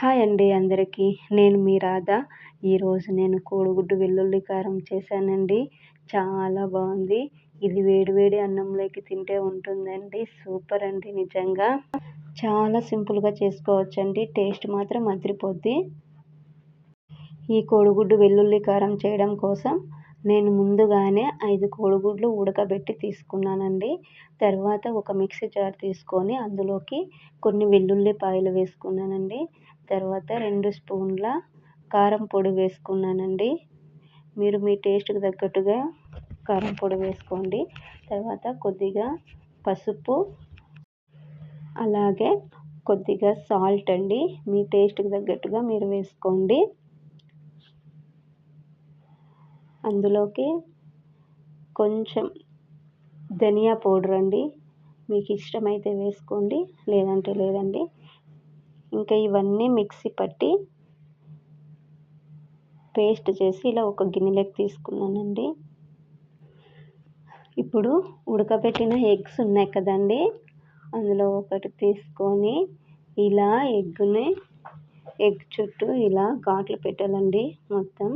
Hi అండి అందరికీ. నేను మీ రాధ. ఈరోజు నేను కోడిగుడ్డు వెల్లుల్లి కారం చేశానండి. చాలా బాగుంది. ఇది వేడివేడి అన్నంలోకి తింటే ఉంటుందండి. సూపర్ అండి నిజంగా. చాలా సింపుల్గా చేసుకోవచ్చండి. టేస్ట్ మాత్రం అదిరిపోద్ది. ఈ కోడిగుడ్డు వెల్లుల్లి కారం చేయడం కోసం నేను ముందుగానే ఐదు కోడిగుడ్లు ఉడకబెట్టి తీసుకున్నానండి. తర్వాత ఒక మిక్సీ జార్ తీసుకొని అందులోకి కొన్ని వెల్లుల్లిపాయలు వేసుకున్నానండి. తర్వాత రెండు స్పూన్ల కారం పొడి వేసుకున్నానండి. మీరు మీ టేస్ట్కి తగ్గట్టుగా కారం పొడి వేసుకోండి. తర్వాత కొద్దిగా పసుపు అలాగే కొద్దిగా సాల్ట్ అండి. మీ టేస్ట్కి తగ్గట్టుగా మీరు వేసుకోండి. అందులోకి కొంచెం ధనియా పౌడర్ అండి. మీకు ఇష్టమైతే వేసుకోండి లేదంటే లేదండి. ఇంకా ఇవన్నీ మిక్సీ పట్టి పేస్ట్ చేసి ఇలా ఒక గిన్నెలోకి తీసుకున్నానండి. ఇప్పుడు ఉడకబెట్టిన ఎగ్స్ ఉన్నాయి కదండి అందులో ఒకటి తీసుకొని ఇలా ఎగ్ని ఎగ్ చుట్టూ ఇలా ఘాట్లు పెట్టాలండి మొత్తం.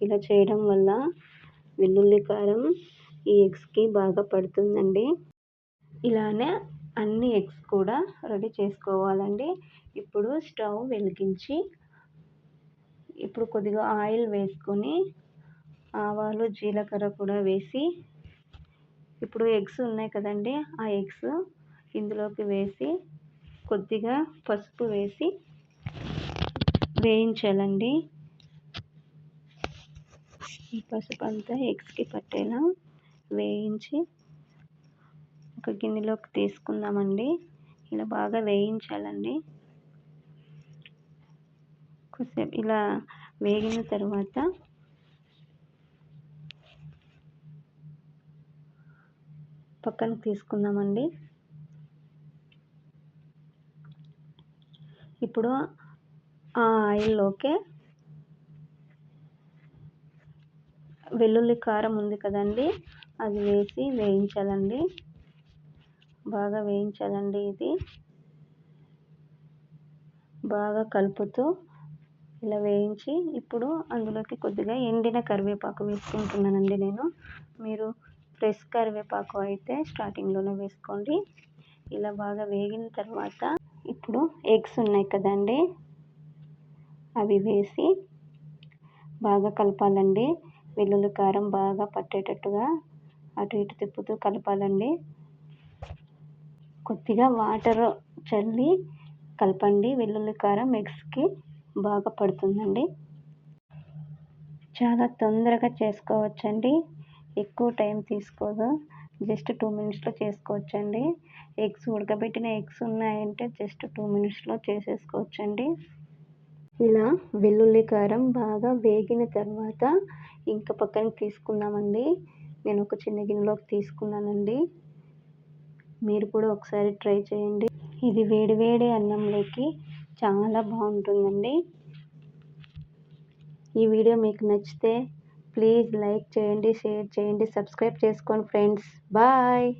ఇలా చేయడం వల్ల వెల్లుల్లి కారం ఈ ఎగ్స్కి బాగా పడుతుందండి. ఇలానే అన్ని ఎగ్స్ కూడా రెడీ చేసుకోవాలండి. ఇప్పుడు స్టవ్ వెలిగించి ఇప్పుడు కొద్దిగా ఆయిల్ వేసుకొని ఆవాలు జీలకర్ర కూడా వేసి ఇప్పుడు ఎగ్స్ ఉన్నాయి కదండి ఆ ఎగ్స్ ఇందులోకి వేసి కొద్దిగా పసుపు వేసి వేయించాలండి. పసుపు అంతా ఎగ్స్కి పట్టేలా వేయించి ఒక గిన్నెలోకి తీసుకుందామండి. ఇలా బాగా వేయించాలండి. కొద్దిసేపు ఇలా వేగిన తర్వాత పక్కన తీసుకుందామండి. ఇప్పుడు ఆ ఆయిల్లోకే వెల్లుల్లి కారం ఉంది కదండి అది వేసి వేయించాలండి. బాగా వేయించాలండి ఇది. బాగా కలుపుతూ ఇలా వేయించి ఇప్పుడు అందులోకి కొద్దిగా ఎండిన కరివేపాకు వేసుకుంటున్నానండి నేను. మీరు ఫ్రెష్ కరివేపాకు అయితే స్టార్టింగ్లోనే వేసుకోండి. ఇలా బాగా వేగిన తర్వాత ఇప్పుడు ఎగ్స్ ఉన్నాయి కదండి అవి వేసి బాగా కలపాలండి. వెల్లుల్లి కారం బాగా పట్టేటట్టుగా అటు ఇటు తిప్పుతూ కలపాలండి. కొద్దిగా వాటర్ చల్లి కలపండి. వెల్లుల్లి కారం ఎగ్స్కి బాగా పడుతుందండి. చాలా తొందరగా చేసుకోవచ్చండి. ఎక్కువ టైం తీసుకోదు. జస్ట్ టూ మినిట్స్లో చేసుకోవచ్చండి. ఎగ్స్ ఉడకబెట్టిన ఎగ్స్ ఉన్నాయంటే జస్ట్ టూ మినిట్స్లో చేసేసుకోవచ్చండి. ఇలా వెల్లుల్లి కారం బాగా వేగిన తర్వాత ఇంకా పక్కన తీసుకుందామండి. నేను ఒక చిన్న గిన్నెలోకి తీసుకున్నానండి. మీరు కూడా ఒకసారి ట్రై చేయండి. ఇది వేడివేడి అన్నంలోకి చాలా బాగుంటుందండి. ఈ వీడియో మీకు నచ్చితే ప్లీజ్ లైక్ చేయండి షేర్ చేయండి సబ్స్క్రైబ్ చేసుకోండి ఫ్రెండ్స్. బాయ్!